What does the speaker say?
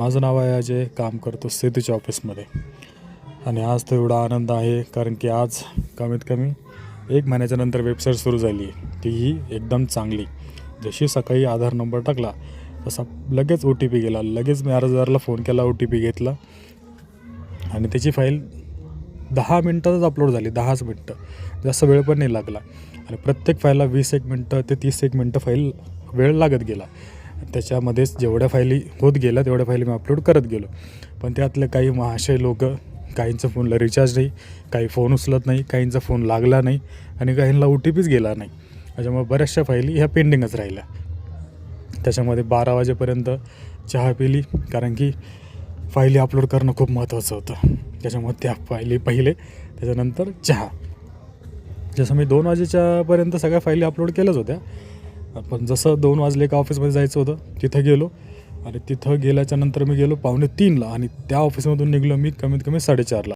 माझं नाव आहे अजय काम करतो सेतूच्या ऑफिसमध्ये. आणि आज तो एवढा आनंद आहे कारण की आज कमीत कमी एक महिन्याच्या नंतर वेबसाईट सुरू झाली आहे. तीही एकदम चांगली. जशी सकाळी आधार नंबर टाकला तसा लगेच ओ टी पी गेला. लगेच मी अर्जदाराला फोन केला ओ टी पी घेतला. आणि त्याची फाईल दहा मिनटातच अपलोड झाली दहाच मिनटं. जास्त वेळ पण नाही लागला. आणि प्रत्येक फाईलला वीस एक मिनटं ते तीस एक मिनटं फाईल वेळ लागत गेला. त्याच्यामध्येच जेवढ्या फाईली होत गेल्या तेवढ्या फाईली मी अपलोड करत गेलो. पण त्यातले काही महाशय लोक काहींचा फोनला रिचार्ज नाही काही फोन उचलत नाही काहींचा फोन लागला नाही आणि काहींना ओ टी पीच गेला नाही. त्याच्यामुळे बऱ्याचशा फाईली ह्या पेंडिंगच राहिल्या. त्याच्यामध्ये बारा वाजेपर्यंत चहा पिली कारण की फाईली अपलोड करणं खूप महत्त्वाचं होतं. त्याच्यामुळे त्या फाईली पहिले त्याच्यानंतर चहा. जसं मी दोन वाजेच्यापर्यंत सगळ्या फाईली अपलोड केल्याच होत्या पण जसं दोन वाजले का ऑफिसमध्ये जायचं होतं तिथं गेलो. आणि तिथं गेल्याच्यानंतर मी गेलो पावणे तीनला आणि त्या ऑफिसमधून निघलो मी कमीत कमी साडेचारला.